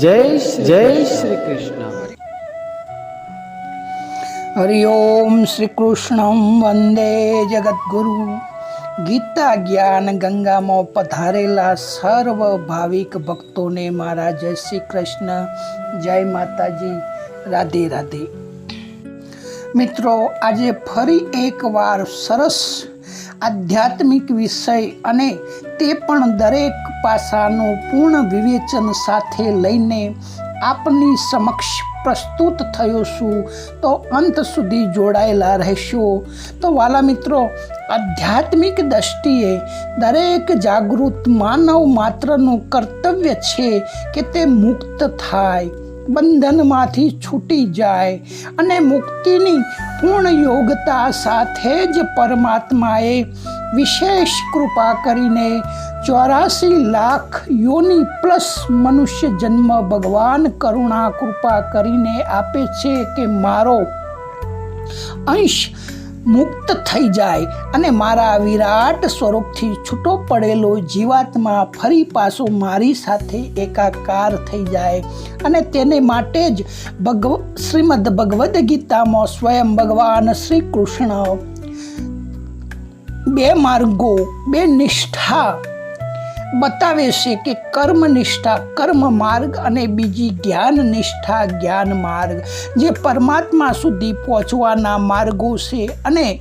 જય જય શ્રી કૃષ્ણ. હરિ ઓમ શ્રી કૃષ્ણ વંદે જગદગુરુ. ગીતા જ્ઞાન ગંગામાં પધારેલા સર્વ ભાવિક ભક્તોને મારા જય શ્રી કૃષ્ણ. જય માતાજી. રાધે રાધે. મિત્રો આજે ફરી એકવાર સરસ આધ્યાત્મિક વિષય અને તે પણ દરેક પાસાનું પૂર્ણ વિવેચન સાથે લઈને આપની સમક્ષ પ્રસ્તુત થયો છું. તો અંત સુધી જોડાયેલા રહેશો. તો વાલા મિત્રો, આધ્યાત્મિક દ્રષ્ટિએ દરેક જાગૃત માનવ માત્રનું કર્તવ્ય છે કે તે મુક્ત થાય. બંધનમાંથી છૂટી જાય અને મુક્તિની પૂર્ણ યોગતા સાથે જ પરમાત્માએ વિશેષ કૃપા કરીને ચોરાસી લાખ યોની પ્લસ મનુષ્ય જન્મ ભગવાન કરુણા કૃપા કરીને આપે છે કે મારો અંશ મુક્ત થઈ જાય અને મારા વિરાટ સ્વરૂપથી છૂટો પડેલો જીવાત્મા ફરી પાછો મારી સાથે એકાકાર થઈ જાય અને તેને માટે જ ભગવ, શ્રીમદ ભગવદ્ ગીતામાં સ્વયં ભગવાન શ્રી કૃષ્ણ બે માર્ગો, બે નિષ્ઠા બતાવે છે કે કર્મ નિષ્ઠા કર્મ માર્ગ અને બીજી જ્ઞાન નિષ્ઠા જ્ઞાન માર્ગ જે પરમાત્મા સુધી પહોંચવાના માર્ગો છે અને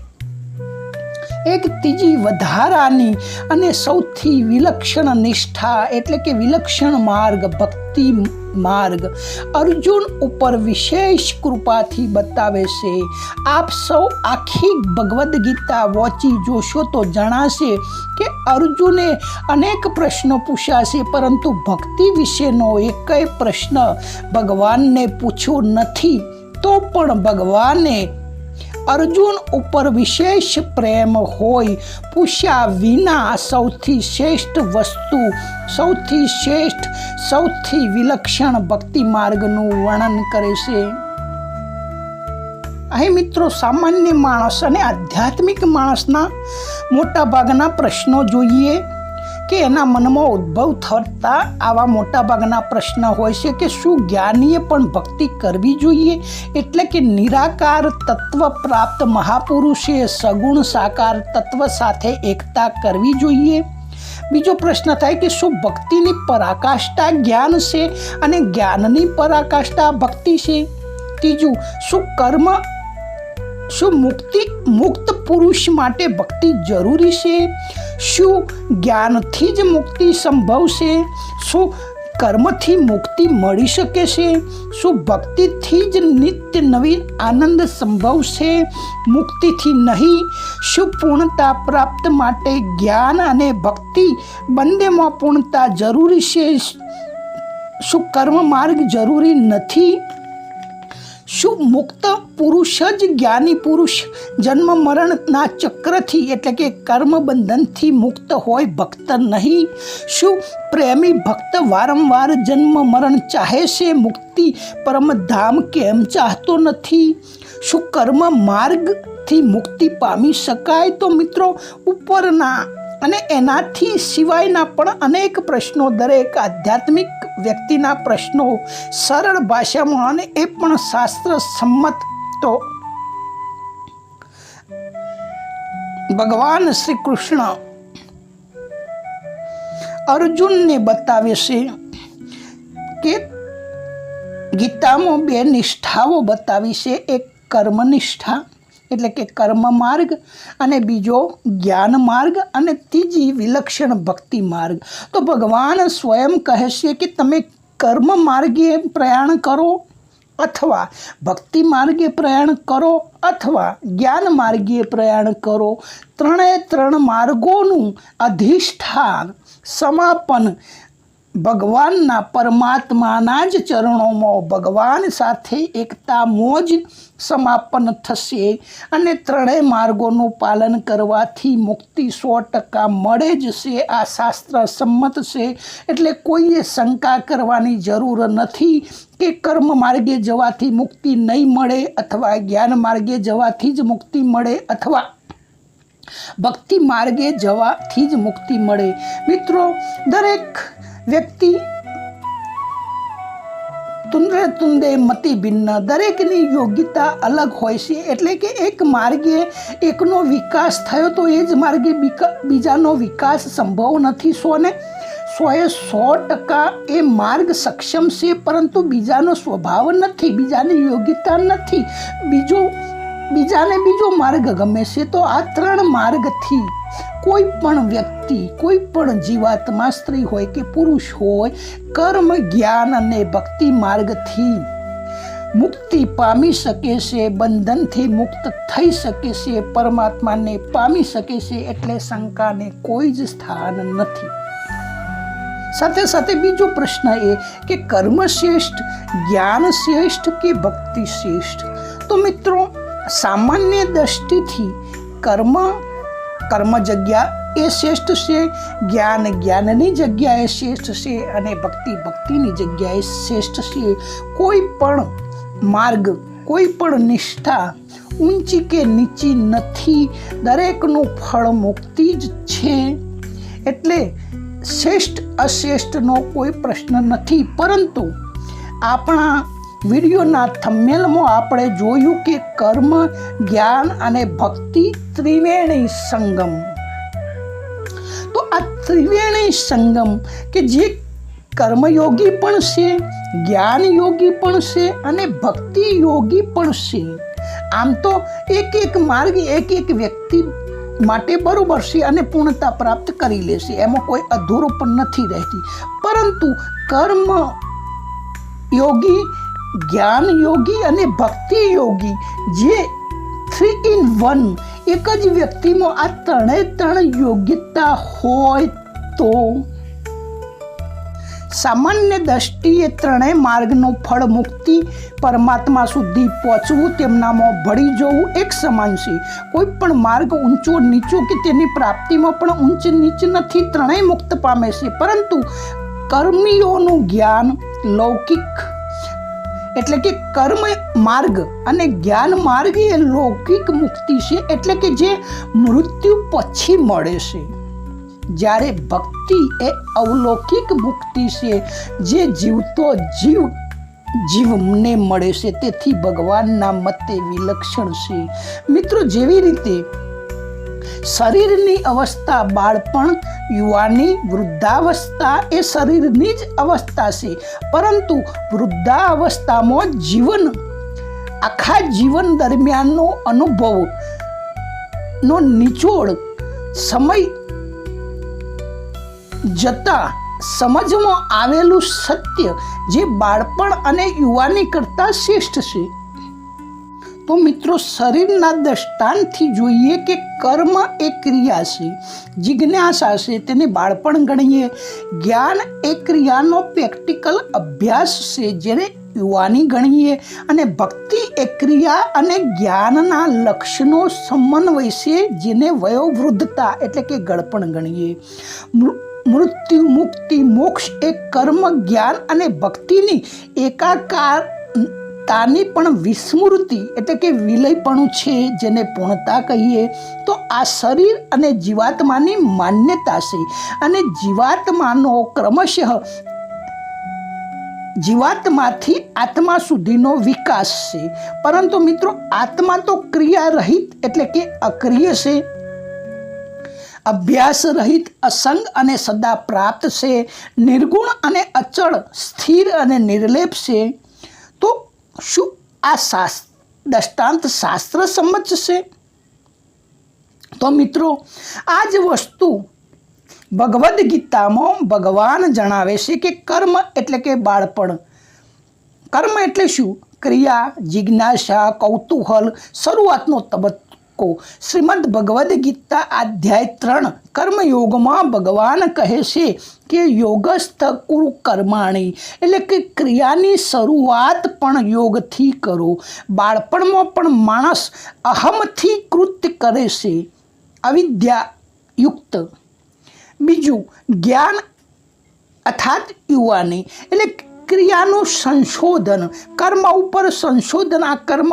એક ત્રીજી વધારાની અને સૌથી વિલક્ષણ નિષ્ઠા એટલે કે વિલક્ષણ માર્ગ, ભક્તિ માર્ગ અર્જુન ઉપર વિશેષ કૃપાથી બતાવે છે. આપ સૌ આખી ભગવદ્ ગીતા વોચી જોશો તો જણાશે કે અર્જુને અનેક પ્રશ્નો પૂછાશે પરંતુ ભક્તિ વિશેનો એકય પ્રશ્ન ભગવાનને પૂછ્યો નથી. તો પણ ભગવાને અર્જુન ઉપર વિશેષ પ્રેમ હોય, પૂછ્યા વિના સૌથી શ્રેષ્ઠ વસ્તુ, સૌથી શ્રેષ્ઠ, સૌથી વિલક્ષણ ભક્તિ માર્ગનું વર્ણન કરે છે. અહીં મિત્રો સામાન્ય માણસ અને આધ્યાત્મિક માણસના મોટાભાગના પ્રશ્નો જોઈએ. કે એના મનમાં ઉદ્ભવ થતા આવા મોટાભાગના પ્રશ્ન હોય છે કે શું જ્ઞાનીએ પણ ભક્તિ કરવી જોઈએ? એટલે કે નિરાકાર તત્વ પ્રાપ્ત મહાપુરુષે સગુણ સાકાર તત્વ સાથે એકતા કરવી જોઈએ? બીજો પ્રશ્ન થાય કે શું ભક્તિની પરાકાષ્ઠા જ્ઞાન છે અને જ્ઞાનની પરાકાષ્ઠા ભક્તિ છે? ત્રીજું, શું કર્મ, શું મુક્તિ મુક્ત પુરુષ માટે ભક્તિ જરૂરી છે? શું જ્ઞાનથી જ મુક્તિ સંભવ છે? શું કર્મથી મુક્તિ મળી શકે છે? શું ભક્તિથી જ નિત્ય નવીન આનંદ સંભવ છે? મુક્તિથી નહીં, શું પૂર્ણતા પ્રાપ્ત માટે જ્ઞાન અને ભક્તિ બંનેમાં પૂર્ણતા જરૂરી છે? શું કર્મ માર્ગ જરૂરી નથી? શું મુક્ત પુરુષ જ જ્ઞાની પુરુષ. જન્મ મરણના ચક્રથી એટલે કે કર્મ બંધનથી મુક્ત હોય ભક્ત નહીં. શું પ્રેમી ભક્ત વારંવાર જન્મ મરણ ચાહે છે? મુક્તિ પરમધામ કેમ ચાહતો નથી? શું કર્મ માર્ગથી મુક્તિ પામી શકાય? તો મિત્રો, ઉપરના અને એનાથી સિવાયના પણ અનેક પ્રશ્નો દરેક આધ્યાત્મિક વ્યક્તિના પ્રશ્નો સરળ ભાષામાં અને એ પણ શાસ્ત્ર સંમત તો ભગવાન શ્રી કૃષ્ણ અર્જુનને બતાવે છે કે ગીતામાં બે નિષ્ઠાઓ બતાવી છે. એક કર્મનિષ્ઠા, એટલે કે કર્મ માર્ગ, અને બીજો જ્ઞાન માર્ગ, અને ત્રીજી વિલક્ષણ ભક્તિ માર્ગ. તો ભગવાન સ્વયં કહે છે કે તમે કર્મ માર્ગે પ્રયાણ કરો અથવા ભક્તિ માર્ગે પ્રયાણ કરો અથવા જ્ઞાન માર્ગે પ્રયાણ કરો. ત્રણે ત્રણ માર્ગોનું અધિષ્ઠાન, સમાપન ભગવાનના પરમાત્માના જ ચરણોમાં ભગવાન સાથે એકતા મોજ સમાપન થશે અને ત્રણેય માર્ગોનું પાલન કરવાથી મુક્તિ સો ટકા મળે જ છે. આ શાસ્ત્ર સંમત છે. એટલે કોઈએ શંકા કરવાની જરૂર નથી કે કર્મ માર્ગે જવાથી મુક્તિ નહીં મળે અથવા જ્ઞાન માર્ગે જવાથી જ મુક્તિ મળે અથવા ભક્તિ માર્ગે જવાથી જ મુક્તિ મળે. મિત્રો, દરેક વ્યક્તિ તુંદરે તુંદે મતિ ભિન્ન. દરેકની યોગ્યતા અલગ હોય છે. એટલે કે એક માર્ગે એકનો વિકાસ થયો તો એ જ માર્ગે બીજાનો વિકાસ સંભવ નથી. સોને સોએ સો ટકા એ માર્ગ સક્ષમ છે, પરંતુ બીજાનો સ્વભાવ નથી, બીજાની યોગ્યતા નથી. બીજો બીજાને બીજો માર્ગ ગમે છે તો આ ત્રણ માર્ગથી કોઈ પણ વ્યક્તિ, કોઈ પણ જીવાત્મા સ્ત્રી હોય કે પુરુષ હોય, કર્મ, જ્ઞાન અને ભક્તિ માર્ગથી મુક્તિ પામી શકે છે, બંધનથી મુક્ત થઈ શકે છે, પરમાત્માને પામી શકે છે એટલે શંકાને કોઈ જ સ્થાન નથી. સાથે સાથે બીજો પ્રશ્ન એ કે કર્મ શ્રેષ્ઠ, જ્ઞાન શ્રેષ્ઠ કે ભક્તિ શ્રેષ્ઠ? તો મિત્રો સામાન્ય દ્રષ્ટિથી કર્મ કર્મ જગ્યા એ શ્રેષ્ઠ છે, જ્ઞાન જ્ઞાનની જગ્યાએ શ્રેષ્ઠ છે અને ભક્તિ ભક્તિની જગ્યાએ શ્રેષ્ઠ છે. કોઈ પણ માર્ગ, કોઈ પણ નિષ્ઠા ઊંચી કે નીચી નથી, દરેકનું ફળ મુક્તિ જ છે. એટલે શ્રેષ્ઠ, અશ્રેષ્ઠનો કોઈ પ્રશ્ન નથી. પરંતુ આપણા વિડીયોના થંબનેલમાં આપણે જોયું કે કર્મ, જ્ઞાન અને ભક્તિ ત્રિવેણી સંગમ. તો આ ત્રિવેણી સંગમ કે જે કર્મયોગી પણ છે જ્ઞાન યોગી પણ છે અને ભક્તિ યોગી પણ છે. આમ તો એક એક માર્ગ એક એક વ્યક્તિ માટે બરોબર છે અને પૂર્ણતા પ્રાપ્ત કરી લેશે એમાં કોઈ અધૂરો પણ નથી રહેતી. પરંતુ કર્મ યોગી જ્ઞાન યોગી અને ભક્તિ યોગી જે થ્રી ઇન વન એક જ વ્યક્તિમાં આ ત્રણે ત્રણ યોગ્યતા હોય તો સામાન્ય દ્રષ્ટિએ ત્રણેય માર્ગનો ફળ મુક્તિ, પરમાત્મા સુધી પહોંચવું, તેમનામાં ભળી જવું એક સમાન છે. કોઈ પણ માર્ગ ઊંચો, નીચો કે તેની પ્રાપ્તિમાં પણ ઊંચ, નીચ નથી, ત્રણેય મુક્ત પામે છે. પરંતુ કર્મીઓનું જ્ઞાન, લૌકિક એટલે કે કર્મ માર્ગ અને જ્ઞાન માર્ગ એ લૌકિક મુક્તિ છે, એટલે કે જે મૃત્યુ પછી મળે છે. જ્યારે ભક્તિ એ અવલૌકિક મુક્તિ છે, જે જીવતો જીવ જીવને મળે છે, તેથી ભગવાનના મતે વિલક્ષણ છે. મિત્રો, જેવી રીતે શરીરની અવસ્થા બાળપણ, યુવાની વૃદ્ધાવસ્થા એ શરીરની જ અવસ્થા છે. પરંતુ વૃદ્ધાવસ્થામાં જીવન, આખા જીવન દરમિયાનનો અનુભવ નો નિચોડ સમય જતા સમજમાં આવેલું સત્ય જે બાળપણ અને યુવાની કરતાં શ્રેષ્ઠ છે. તો મિત્રો શરીરના દ્રષ્ટાંતથી જોઈએ કે કર્મ એ ક્રિયા છે. જિજ્ઞાસા છે, તેને બાળપણ ગણીએ. જ્ઞાન એ ક્રિયાનો પ્રેક્ટિકલ અભ્યાસ છે, જેને યુવાની ગણીએ. અને ભક્તિ એ ક્રિયા અને જ્ઞાનના લક્ષનો સમન્વય છે, જેને વયોવૃદ્ધતા એટલે કે ગળપણ ગણીએ. મૃત્યુ મુક્તિ મોક્ષ એ કર્મ, જ્ઞાન અને ભક્તિની એકાકાર તાની પણ વિસ્મૃતિ એટલે કે વિલયપણું છે જેને પૂર્ણતા કહીએ, તો આ શરીર અને જીવાત્માની માન્યતા છે. અને જીવાત્માનો ક્રમશઃ જીવાત્માથી આત્મા સુધીનો વિકાસ છે. પરંતુ મિત્રો, આત્મા તો ક્રિયા રહિત એટલે કે અક્રિય છે. અભ્યાસ રહિત અસંગ અને સદા પ્રાપ્ત છે. નિર્ગુણ અને અચળ, સ્થિર અને નિર્લેપ છે. શું આ શાસ્ત્ર દષ્ટાંત શાસ્ત્ર સંમત છે? તો મિત્રો, આ જ વસ્તુ ભગવદ્ ગીતામાં ભગવાન જણાવે છે કે કર્મ એટલે કે બાળપણ. કર્મ એટલે શું? ક્રિયા, જિજ્ઞાસા, કૌતૂહલ, શરૂઆતનો તબક્કો. શ્રીમદ ભગવદ્ ગીતા અધ્યાય ત્રણ, કર્મયોગમાં ભગવાન કહે છે કે યોગસ્થ કુરુ કર્માણી, એટલે કે ક્રિયાની શરૂઆત પણ યોગથી કરો. બાળપણમાં પણ માણસ અહમથી કૃત્ય કરે છે. અવિદ્યાયુક્ત બીજું, જ્ઞાન અર્થાત યુવાની, એટલે ક્રિયાનું સંશોધન. કર્મ ઉપર સંશોધન આ કર્મ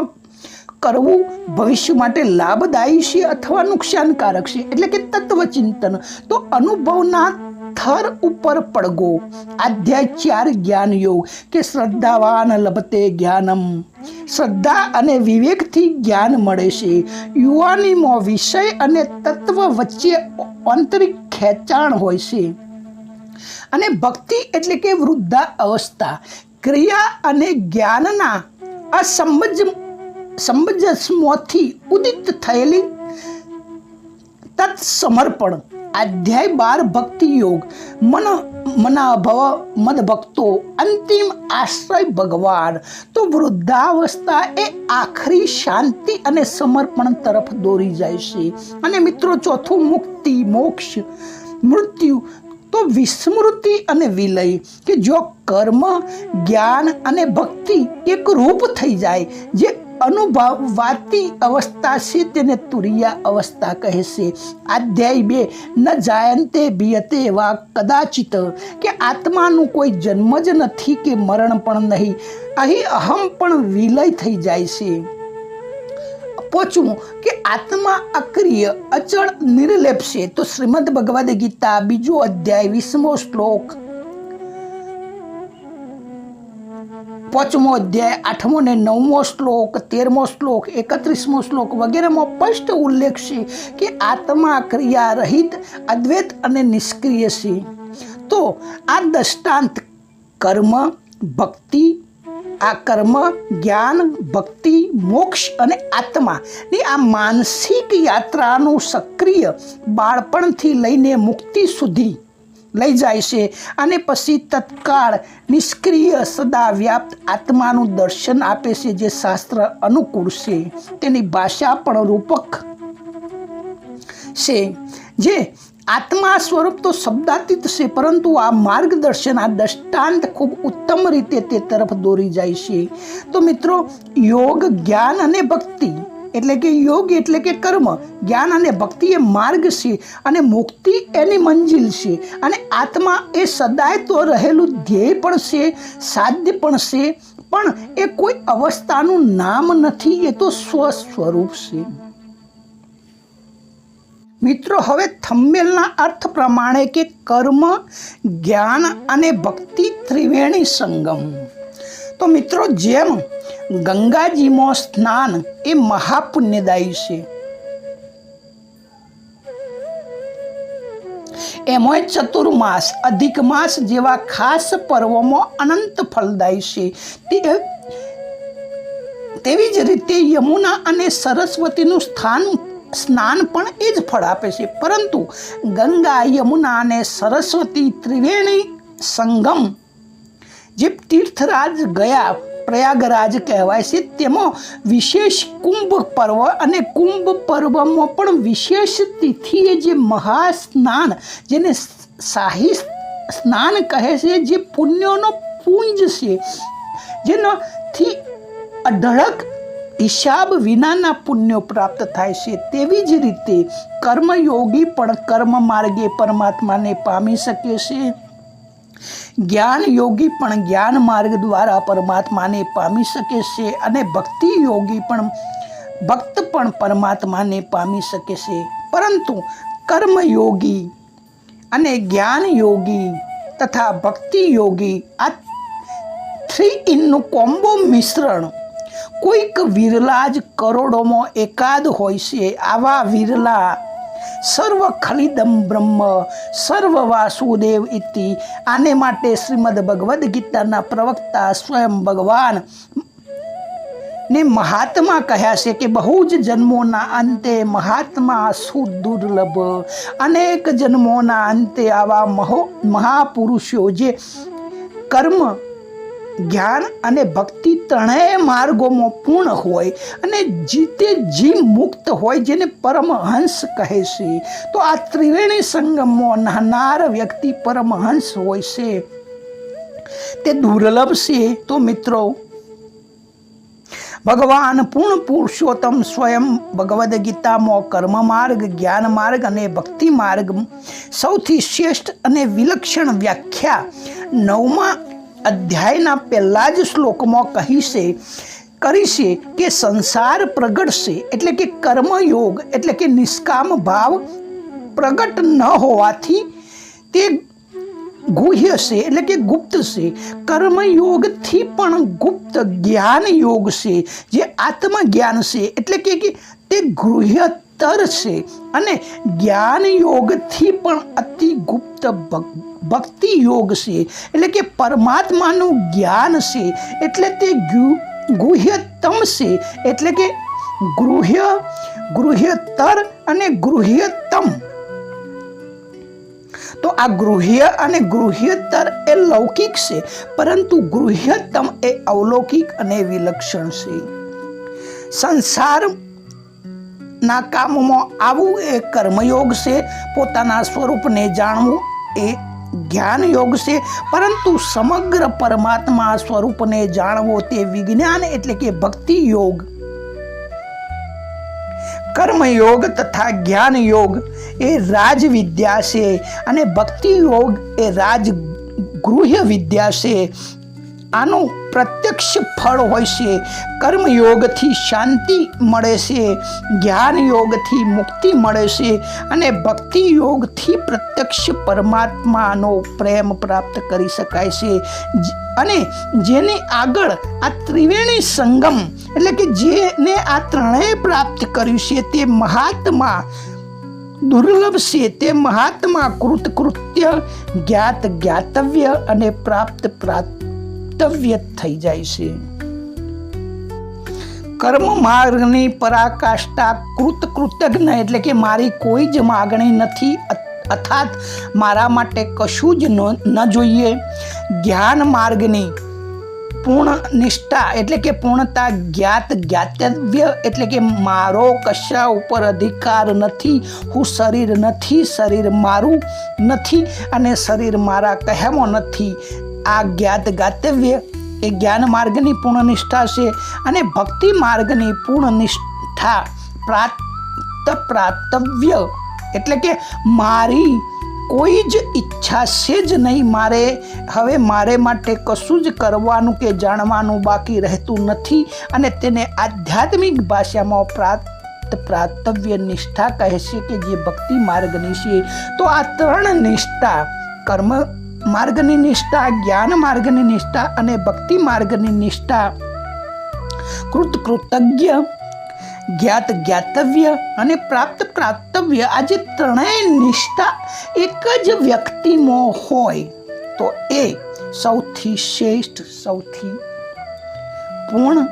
કરવું ભવિષ્ય માટે લાભદાયી છે અથવા નુકસાનકારક છે? એટલે કે તત્વચિંતન. તો અનુભવના થર ઉપર પડગો. અધ્યાય ચાર, જ્ઞાન યોગ. કે શ્રદ્ધાવાન લભતે જ્ઞાનમ. શ્રદ્ધા અને વિવેકથી જ્ઞાન મળે છે. યુવાનીમાં વિષય અને તત્વ વચ્ચે આંતરિક ખેંચાણ હોય છે. અને ભક્તિ એટલે કે વૃદ્ધા અવસ્થા ક્રિયા અને જ્ઞાનના અસંબજ સંબંજસમોથી ઉદિત થયેલી તત્સમર્પણ, અધ્યાય બાર ભક્તિ યોગ, મન મનાભવ મદ ભક્તો અંતિમ આશ્રય ભગવાન. તો વૃદ્ધાવસ્થા એ આખરી શાંતિ અને સમર્પણ તરફ દોરી જાય છે. અને મિત્રો, ચોથું મુક્તિ, મોક્ષ, મૃત્યુ. તો વિસ્મૃતિ અને વિલય, કે જો કર્મ, જ્ઞાન અને ભક્તિ એક રૂપ થઈ જાય, જે અનુભવાતી અવસ્થા છે તેને તુરિયા અવસ્થા કહે છે. અધ્યાય બે, ન જાયંતે બિયતે વા કદાચિત કે આત્માનું કોઈ જન્મ જ નથી કે મરણ પણ નહીં. અહીં અહમ પણ વિલય થઈ જાય છે. પોચવું કે આત્મા અક્રિય, અચળ, નિર્લેપ છે તો શ્રીમદ ભગવદ્ ગીતા બીજો અધ્યાય વીસમો શ્લોક. પાંચમો અધ્યાય, આઠમો ને નવમો શ્લોક, તેરમો શ્લોક, એકત્રીસમો શ્લોક વગેરેમાં સ્પષ્ટ ઉલ્લેખ છે કે આત્મા ક્રિયા રહિત અદ્વૈત અને નિષ્ક્રિય છે. તો આ દ્રષ્ટાંત કર્મ, ભક્તિ, આ કર્મ જ્ઞાન, ભક્તિ, મોક્ષ અને આત્માની આ માનસિક યાત્રાનું સક્રિય બાળપણથી લઈને મુક્તિ સુધી લઈ જાય છે અને પછી તત્કાળ નિષ્ક્રિય સદા વ્યાપ્ત આત્માનું દર્શન આપે છે જે શાસ્ત્ર અનુકૂળ છે. તેની ભાષા પણ રૂપક છે. જે આત્મા સ્વરૂપ તો શબ્દાતીત છે, પરંતુ આ માર્ગદર્શન, આ દૃષ્ટાંત ખૂબ ઉત્તમ રીતે તે તરફ દોરી જાય છે. તો મિત્રો, યોગ, જ્ઞાન અને ભક્તિ એટલે કે યોગ એટલે કે કર્મ. જ્ઞાન અને ભક્તિ એ માર્ગ છે અને મુક્તિ એની મંજિલ છે. અને આત્મા એ સદાય તો રહેલું ધ્યેય પણ છે, સાધ્ય પણ છે, પણ એ કોઈ અવસ્થાનું નામ નથી, એ તો સ્વ સ્વરૂપ છે. મિત્રો, હવે થંબેલના અર્થ પ્રમાણે કે કર્મ, જ્ઞાન અને ભક્તિ ત્રિવેણી સંગમ. તો મિત્રો, જેમ ગંગાજીમાં સ્નાન એ મહાપુણ્યદાયી છે. એમાંય ચતુર્માસ અધિક માસ જેવા ખાસ પર્વોમાં અનંત ફળદાયી છે. તેવી જ રીતે યમુના અને સરસ્વતીનું સ્થાન, સ્નાન પણ એ જ ફળ આપે છે. પરંતુ ગંગા, યમુના અને સરસ્વતી ત્રિવેણી સંગમ, જે તીર્થરાજ ગયા પ્રયાગરાજ કહેવાય. છે તેમાં વિશેષ કુંભ પર્વ અને કુંભ પર્વમાં પણ વિશેષ તિથિએ જે મહાસ્નાન, જેને શાહી સ્નાન કહે છે, જે પુણ્યોનો પુંજ છે, જેનાથી અઢળક હિસાબ વિનાના પુણ્યો પ્રાપ્ત થાય છે. તેવી જ રીતે કર્મયોગી પણ કર્મ માર્ગે પરમાત્માને પામી શકે છે. જ્ઞાન યોગી પણ જ્ઞાન માર્ગ દ્વારા પરમાત્માને પામી શકે છે અને ભક્તિ યોગી પણ ભક્ત પણ પરમાત્માને પામી શકે છે. પરંતુ કર્મયોગી અને જ્ઞાન યોગી તથા ભક્તિ યોગી આ થ્રી ઇનનું કોમ્બો મિશ્રણ કોઈક વિરલા જ કરોડોમાં એકાદ હોય છે. આવા વિરલા સર્વ ખલિદમ બ્રહ્મ સર્વ વાસુદેવ ઇતિ. આને માટે શ્રીમદ ભગવદ્ ગીતાના પ્રવક્તા સ્વયં ભગવાન ને મહાત્મા કહ્યા છે કે બહુ જ જન્મોના અંતે મહાત્મા સુદુર્લભ અનેક જન્મોના અંતે આવા મહો, મહાપુરુષો જે કર્મ જ્ઞાન અને ભક્તિ ત્રણેય માર્ગોમાં પૂર્ણ હોય અને જીતે જી મુક્ત હોય જેને પરમહંસ કહે છે. તો આ ત્રિવેણી સંગમમાં નાનાર વ્યક્તિ પરમહંસ હોય છે. તે દુર્લભ છે. તો મિત્રો, ભગવાન પૂર્ણ પુરુષોત્તમ સ્વયં ભગવદ્ ગીતામાં કર્મ માર્ગ, જ્ઞાન માર્ગ અને ભક્તિ માર્ગ સૌથી શ્રેષ્ઠ અને વિલક્ષણ વ્યાખ્યા નવમા અધ્યાયના પહેલા જ શ્લોકમાં કહી છે કરી છે કે સંસાર પ્રગટશે એટલે કે કર્મયોગ એટલે કે નિષ્કામ ભાવ પ્રગટ ન હોવાથી તે ગુહ્ય છે એટલે કે ગુપ્ત છે કર્મયોગથી પણ ગુપ્ત જ્ઞાન યોગ છે જે આત્મજ્ઞાન છે એટલે કે તે ગૃહ્યતર છે અને જ્ઞાન યોગથી પણ અતિ ગુપ્ત ભક્તિ યોગ છે. એટલે કે પરમાત્માનું જ્ઞાન છે. એટલે તે ગુહ્યતમ છે. એટલે કે ગૃહ્ય, ગૃહ્યતર અને ગૃહ્યતમ. તો આ ગૃહ્ય અને ગૃહ્યતર એ લૌકિક છે, પરંતુ ગૃહ્યતમ એ અવલૌકિક અને વિલક્ષણ છે. સંસાર ના કામમાં આવવું એ કર્મયોગ છે. પોતાના સ્વરૂપને જાણવું એ જ્ઞાન યોગ છે. પરંતુ સમગ્ર પરમાત્મા સ્વરૂપને જાણવો તે વિજ્ઞાન એટલે કે ભક્તિ યોગ કર્મયોગ તથા જ્ઞાન યોગ એ રાજ વિદ્યા છે અને ભક્તિ યોગ એ રાજ ગૃહ્ય વિદ્યા છે. આનું પ્રત્યક્ષ ફળ હોય છે. કર્મયોગથી શાંતિ મળે છે જ્ઞાન યોગથી મુક્તિ મળે છે અને ભક્તિ યોગથી પ્રત્યક્ષ પરમાત્માનો પ્રેમ પ્રાપ્ત કરી શકાય છે. અને જેની આગળ આ ત્રિવેણી સંગમ એટલે કે જેને આ ત્રણેય પ્રાપ્ત કર્યું છે તે મહાત્મા દુર્લભ છે, તે મહાત્મા કૃત કૃત્ય, જ્ઞાત જ્ઞાતવ્ય અને પ્રાપ્ત પ્રાપ્ત પ્રાપ્તવ્ય થઈ જાય છે. કર્મ માર્ગની પરાકાષ્ઠા કૃત કૃતજ્ઞ એટલે કે મારી કોઈ જ માગણી નથી અર્થાત મારા માટે કશું જ ન જોઈએ. જ્ઞાન માર્ગની પૂર્ણ નિષ્ઠા એટલે કે પૂર્ણતા જ્ઞાત જ્ઞાતવ્ય એટલે કે મારો કશા ઉપર અધિકાર નથી, હું શરીર નથી, શરીર મારું નથી અને શરીર મારા કહેવો નથી. આ જ્ઞાત ગાતવ્ય એ જ્ઞાન માર્ગની પૂર્ણ નિષ્ઠા છે અને ભક્તિ માર્ગની પૂર્ણ નિષ્ઠા પ્રાપ્ત, પ્રાપ્તવ્ય. એટલે કે મારી કોઈ જ ઈચ્છા છે જ નહીં, મારે હવે મારે માટે કશું જ કરવાનું કે જાણવાનું બાકી રહેતું નથી અને તેને આધ્યાત્મિક ભાષામાં પ્રાપ્ત, પ્રાપ્તવ્ય નિષ્ઠા કહે છે કે જે ભક્તિ માર્ગની છે. તો આ ત્રણ નિષ્ઠા કર્મ માર્ગની નિષ્ઠા, જ્ઞાન માર્ગની નિષ્ઠા અને ભક્તિ માર્ગની નિષ્ઠા. કૃત કૃતજ્ઞ, જ્ઞાત જ્ઞાતવ્ય અને પ્રાપ્ત પ્રાપ્તવ્ય આ જે ત્રણેય નિષ્ઠા એક જ વ્યક્તિમાં હોય તો એ સૌથી શ્રેષ્ઠ, સૌથી પૂર્ણ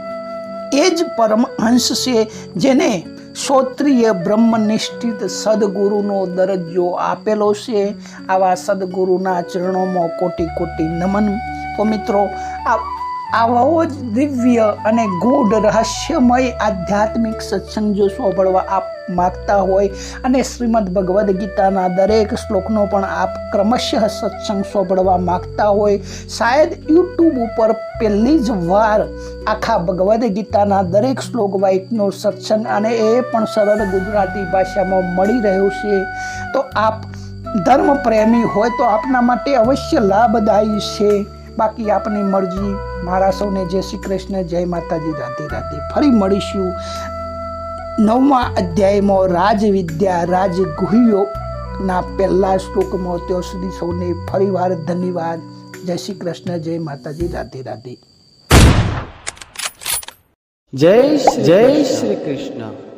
એ જ પરમહંસ છે જેને શ્રોત્રિય બ્રહ્મનિષ્ઠિત સદગુરુનો દરજ્જો આપેલો છે. આવા સદગુરુના ચરણોમાં કોટી કોટી નમન. તો મિત્રો, આ આવો જ દિવ્ય અને ગૂઢ રહસ્યમય આધ્યાત્મિક સત્સંગ જો સાંભળવા આપ માગતા હોય અને શ્રીમદ ભગવદ્ ગીતાના દરેક શ્લોકનો પણ આપ ક્રમશઃ સત્સંગ સોંભળવા માગતા હોય, શાયદ યુટ્યુબ ઉપર પહેલી જ વાર આખા ભગવદ્ ગીતાના દરેક શ્લોક વાઇકનો સત્સંગ અને એ પણ સરળ ગુજરાતી ભાષામાં મળી રહ્યો છે. તો આપ ધર્મ પ્રેમી હોય તો આપના માટે અવશ્ય લાભદાયી છે. બાકી આપની મરજી. મારા સૌને જય શ્રી કૃષ્ણ, જય માતાજી, રાધે રાધે. ફરી મળીશું. નવમા અધ્યાયમાં રાજવિદ્યા રાજગુહ્યો ના પહેલા શ્લોકમાં ત્યાં સુધી સૌને ફરીવાર ધન્યવાદ. જય શ્રી કૃષ્ણ, જય માતાજી, રાધે રાધે. જય જય શ્રી કૃષ્ણ.